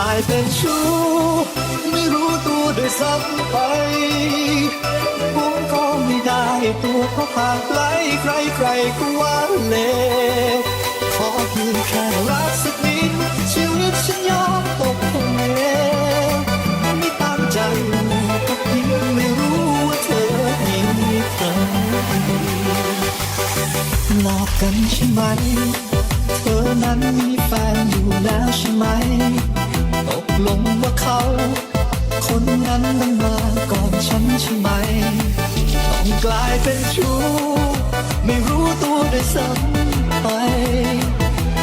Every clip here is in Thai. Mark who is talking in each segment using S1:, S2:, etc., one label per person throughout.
S1: ลายเป็นชู้ ไม่รู้ตัวด้วยซ้ำไปผมก็ไม่ได้ตัวเพราะหากไกลใครใครก็ว่าเลขอเพียงแค่รักสักนิด ชีวิตฉันยอมตกทะเลไม่ตั้งใจก็เพียงไม่รู้ว่าเธอมีใครหลอกกันใช่ไหม เธอนั้นมีแฟนอยู่แล้วใช่ไหม ลงว่าเขา คนนั้นมันมาก่อนฉันใช่ไหม ต้องกลายเป็นชู้ ไม่รู้ตัวด้วยซ้ำไป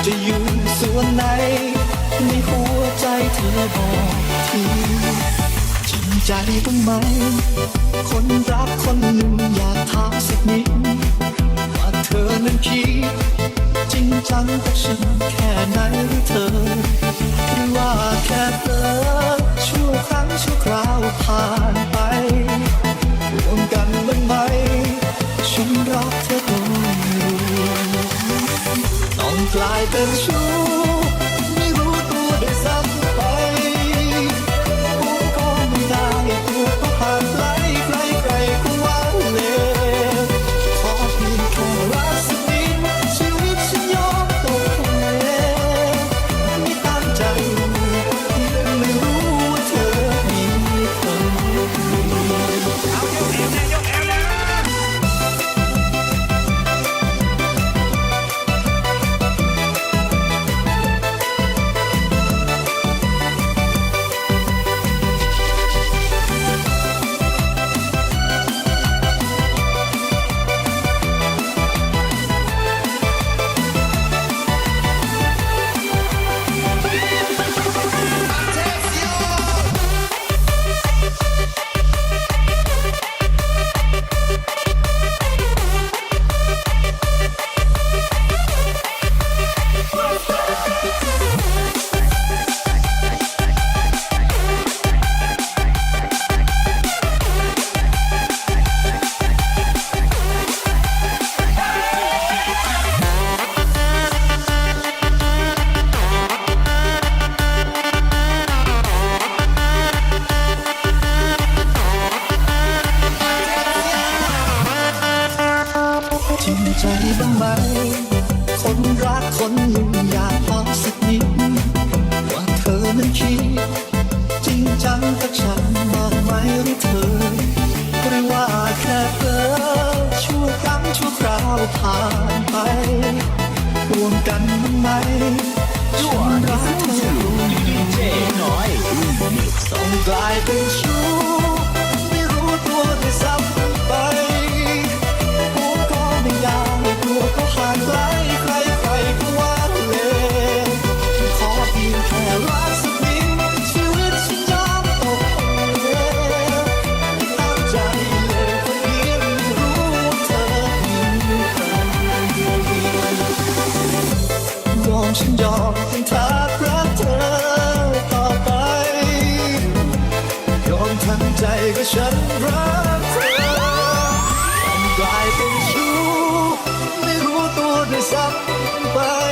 S1: จะอยู่ส่วนไหนในหัวใจเธอบอกทีจริงใจบ้างไหม คนรักคนหนึ่งอยากถามสักนิดว่าเธอนั้นคิดจริงจังกับฉันแค่ไหนหรือเธอ หรือว่าแค่ ผ่านไปรวมกันบ้างไหม ฉันรักเธอโดยรวมต้องกลายเป็นชู้ ใจบ้างไหม คนรักคนหนึ่งอยากถามสักนิดว่าเธอนั้นคิด จริงจังกับฉันมากไหมหรือเธอหรือว่าแค่เธอชั่วครั้งชั่วคราวผ่านไปรวมกันบ้างไหมฉันรักเธอดีเจน้อยต้องกลายเป็น ตัว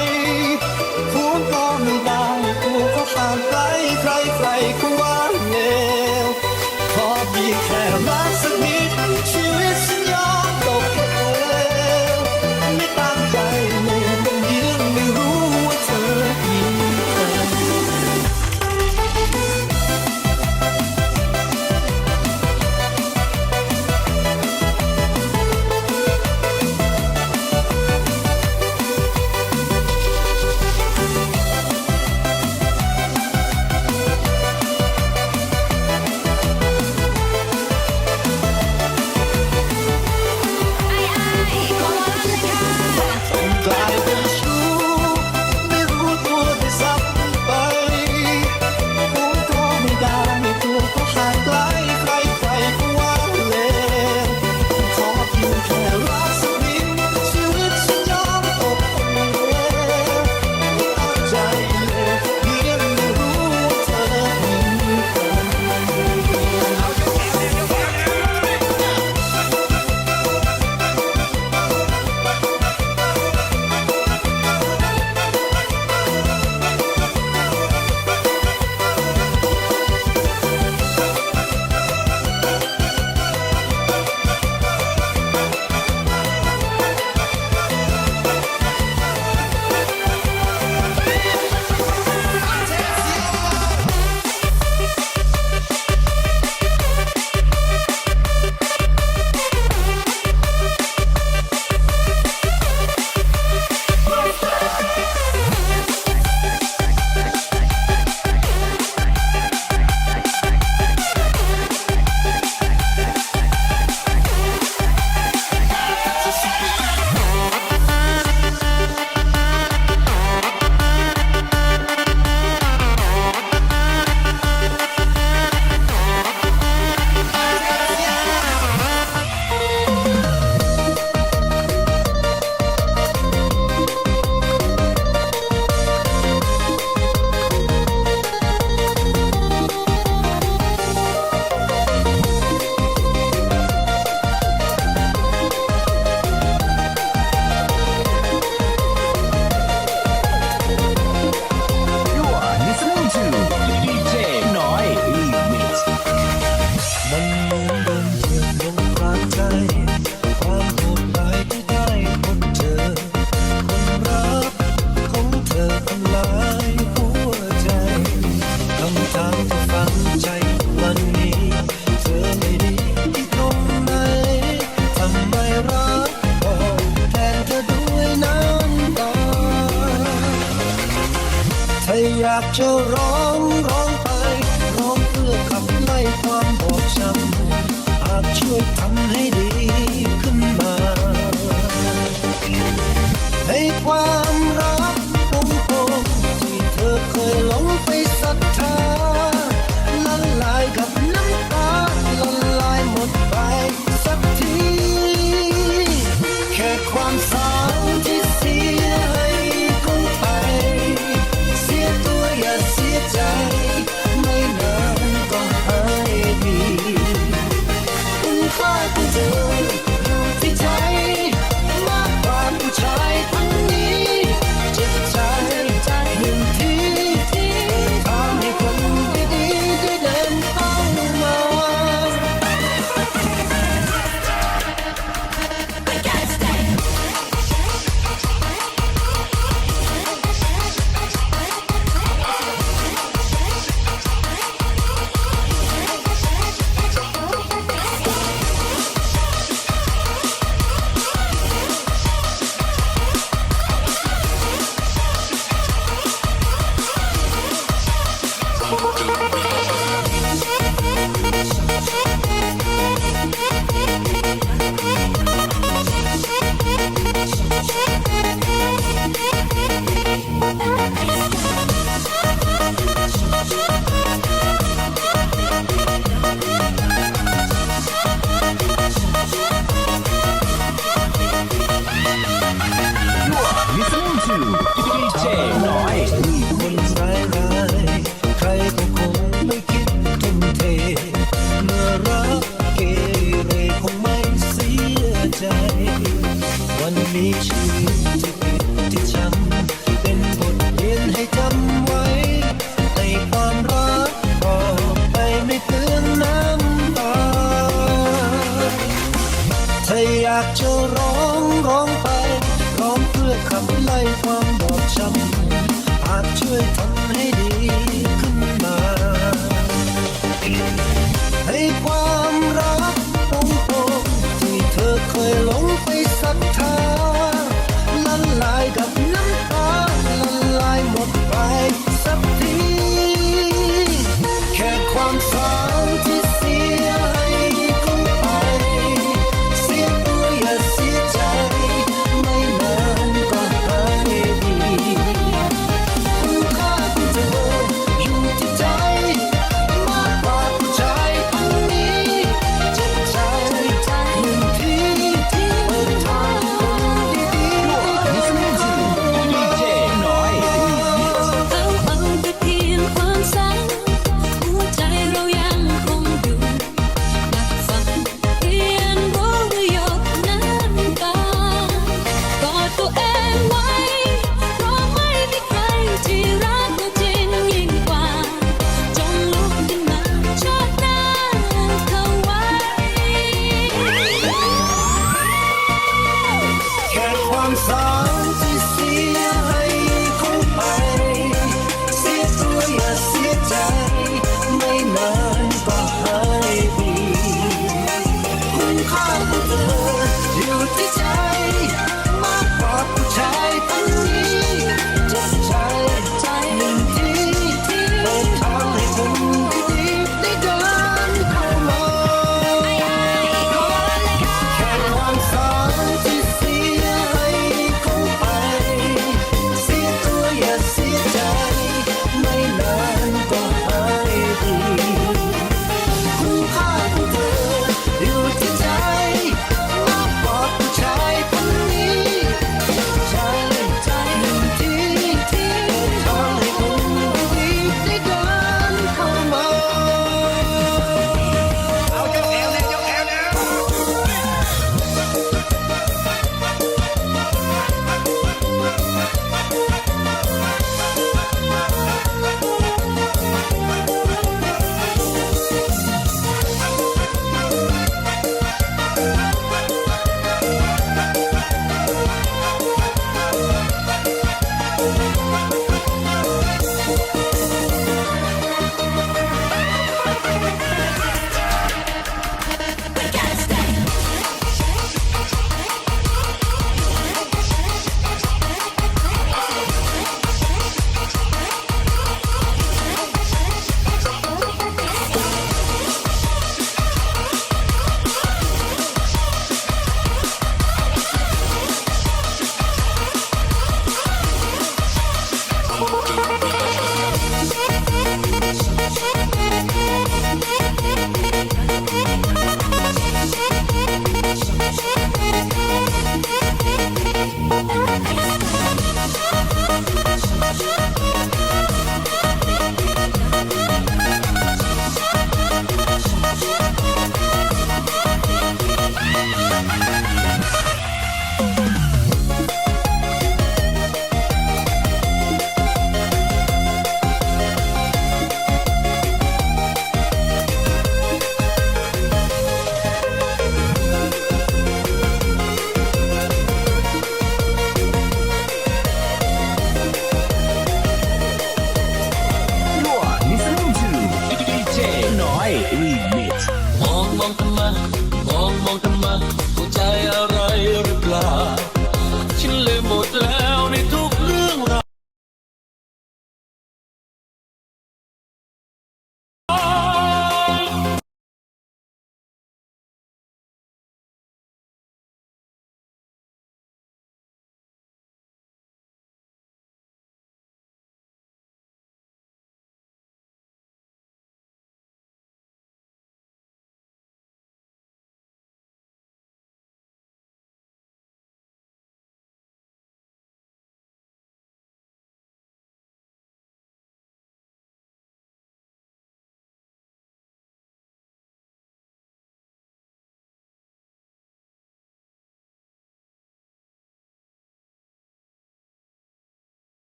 S1: ทำลายหัวใจคำถามฝังใจวันนี้ เธอไม่ดีที่ตรงหน
S2: ทำไมรักบอกแทนเธอด้วยน้ำตาถ้อยากจะ ถ้าอยากจะ
S3: ร้อ kaldı.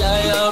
S3: Jaya